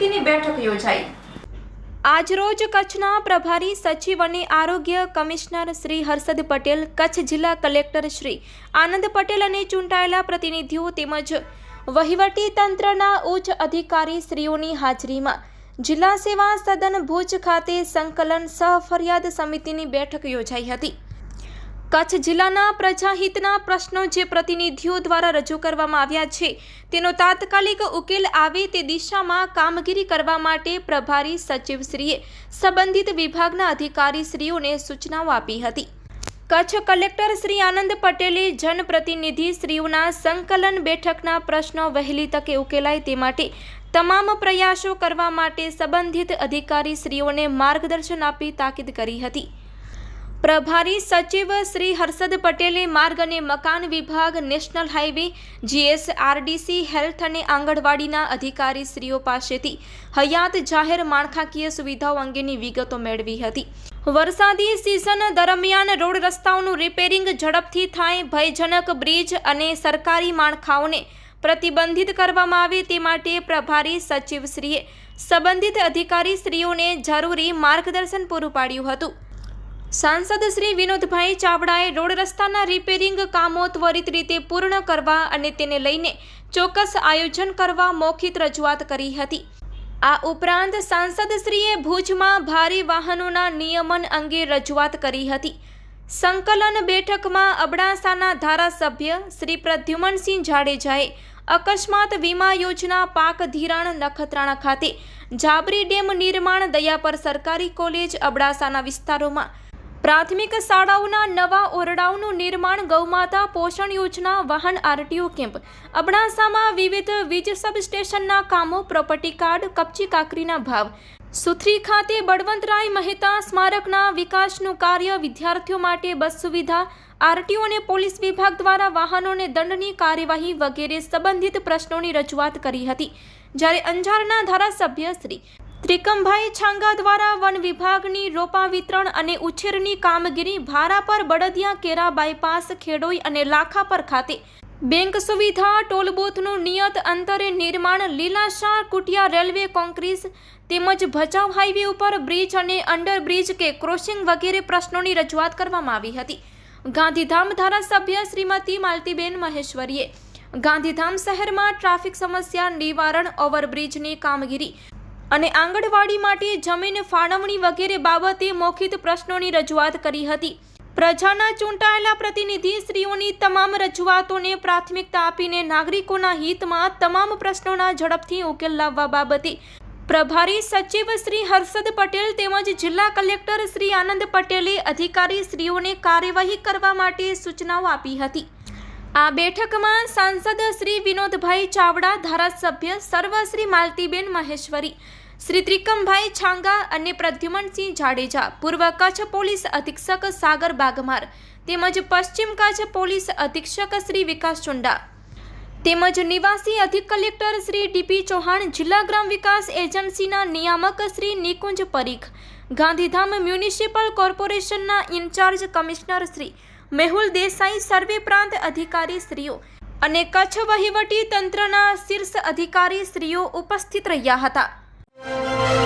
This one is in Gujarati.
બેઠક યોજાઈ. આજરોજ કચ્છના પ્રભારી સચિવ અને આરોગ્ય કમિશનર શ્રી હર્ષદ પટેલ, કચ્છ જિલ્લા કલેક્ટર શ્રી આનંદ પટેલ અને ચૂંટાયેલા પ્રતિનિધિઓ તેમજ વહીવટી તંત્રના ઉચ્ચ અધિકારી શ્રીઓની હાજરીમાં જિલ્લા સેવા સદન ભુજ ખાતે સંકલન સહ ફરિયાદ સમિતિની બેઠક યોજાઈ હતી. કચ્છ જિલ્લાના પ્રજાહિતના પ્રશ્નો જે પ્રતિનિધિઓ દ્વારા રજૂ કરવામાં આવ્યા છે, તેનો તાત્કાલિક ઉકેલ આવે તે દિશામાં કામગીરી કરવા માટે પ્રભારી સચિવશ્રીએ સંબંધિત વિભાગના અધિકારીશ્રીઓને સૂચનાઓ આપી હતી. કચ્છ કલેક્ટર શ્રી આનંદ પટેલે જનપ્રતિનિધિ શ્રીઓના સંકલન બેઠકના પ્રશ્નો વહેલી તકે ઉકેલાય તે માટે તમામ પ્રયાસો કરવા માટે સંબંધિત અધિકારીશ્રીઓને માર્ગદર્શન આપી તાકીદ કરી હતી. પ્રભારી સચિવ શ્રી હર્ષદ પટેલે માર્ગ અને મકાન વિભાગ, નેશનલ હાઈવે જીએસઆરડીસી, હેલ્થ અને આંગણવાડીના અધિકારીશ્રીઓ પાસેથી હયાત જાહેર માળખાકીય સુવિધાઓ અંગેની વિગતો મેળવી હતી. વરસાદી સિઝન દરમિયાન રોડ રસ્તાઓનું રિપેરિંગ ઝડપથી થાય, ભયજનક બ્રિજ અને સરકારી માળખાઓને પ્રતિબંધિત કરવામાં આવે તે માટે પ્રભારી સચિવશ્રીએ સંબંધિત અધિકારીશ્રીઓને જરૂરી માર્ગદર્શન પૂરું પાડ્યું હતું. સાંસદ શ્રી વિનોદભાઈ ચાવડાએ રોડ રસ્તાના રિપેરિંગ કામો ત્વરિત રીતે પૂર્ણ કરવા અને તેને લઈને ચોક્કસ આયોજન કરવા મૌખિક રજૂઆત કરી હતી. આ ઉપરાંત સાંસદશ્રીએ ભુજમાં ભારે વાહનોના નિયમન અંગે રજૂઆત કરી હતી. સંકલન બેઠકમાં અબડાસાના ધારાસભ્ય શ્રી પ્રદ્યુમનસિંહ જાડેજાએ અકસ્માત વીમા યોજના પાક ધિરાણ નખત્રાણા ખાતે જાબરી ડેમ નિર્માણ દયાપર સરકારી કોલેજ અબડાસાના વિસ્તારોમાં પ્રાથમિક શાળાઓના નવા ઓરડાઓનું નિર્માણ ગૌમાતા પોષણ યોજના વાહન આરટીઓ કેમ્પ. અબડાસામાં વિવિધ વીજ સબસ્ટેશનના કામો, પ્રોપર્ટી કાર્ડ, કપચી કાકરીના ભાવ. સુથરી ખાતે બળવંતરાય મહેતા સ્મારકના વિકાસનું કાર્ય વિદ્યાર્થીઓ માટે બસ સુવિધા, આરટીઓ અને પોલીસ વિભાગ દ્વારા વાહનોને દંડની કાર્યવાહી વગેરે સંબંધિત પ્રશ્નોની રજૂઆત કરી હતી. જ્યારે અંજારના ધારાસભ્ય શ્રી ત્રિકમભાઈ છાંગા દ્વારા વન વિભાગની રોપા વિતરણ અને ઉછેરની કામગીરી ભારા પર બળદિયા કેરા બાયપાસ, ખેડોઈ અને લાખાપર ખાતે. બેંક સુવિધા, ટોલબૂથનું નિયત અંતરે નિર્માણ લીલાશાર કુટિયા રેલવે કોંક્રીસ તેમજ ભચાઉ હાઈવે ઉપર બ્રિજ અને અંડરબ્રિજ કે ક્રોસિંગ વગેરે પ્રશ્નોની રજૂઆત કરવામાં આવી હતી. ગાંધીધામ ધારાસભ્ય શ્રીમતી માલતીબેન મહેશ્વરીએ ગાંધીધામ શહેરમાં ટ્રાફિક સમસ્યા નિવારણ, ઓવરબ્રિજની કામગીરી અને આંગણવાડી માટે જમીન ફાળવણી વગેરે બાબતે મૌખિક પ્રશ્નોની રજૂઆત કરી હતી. પ્રજાના ચૂંટાયેલા પ્રતિનિધિ શ્રીઓની તમામ રજૂઆતોને પ્રાથમિકતા આપીને નાગરિકોના હિતમાં તમામ પ્રશ્નોના ઝડપથી ઉકેલ લાવવા બાબતે પ્રભારી સચિવ શ્રી હર્ષદ પટેલ તેમજ જિલ્લા કલેક્ટર શ્રી આનંદ પટેલે અધિકારી શ્રીઓને કાર્યવાહી કરવા માટે સૂચનાઓ આપી હતી. આ બેઠકમાં સાંસદ શ્રી વિનોદભાઈ ચાવડા, ધારાસભ્ય સર્વ શ્રી માલતીબેન મહેશ્વરી શ્રી ત્રિકમભાઈ છાંગા અને પ્રદ્યુમનસિંહ જાડેજા, પૂર્વ કચ્છ પોલીસ અધિક્ષક સાગર બાગમાર, તેમજ પશ્ચિમ કચ્છ પોલીસ અધિક્ષક શ્રી વિકાસ ચુંડા. તેમજ નિવાસી અધિક કલેક્ટર શ્રી ડીપી ચૌહાણ, જિલ્લા ગ્રામ વિકાસ એજન્સીના નિયામક શ્રી નિકુંજ પરીખ, ગાંધીધામ મ્યુનિસિપલ કોર્પોરેશનના in charge commissioner Shri Mehul Desai, સર્વે પ્રાંત અધિકારી શ્રીઓ અને કચ્છ વહીવટી તંત્રના શીર્ષ અધિકારી શ્રીઓ ઉપસ્થિત રહ્યા હતા. Bye.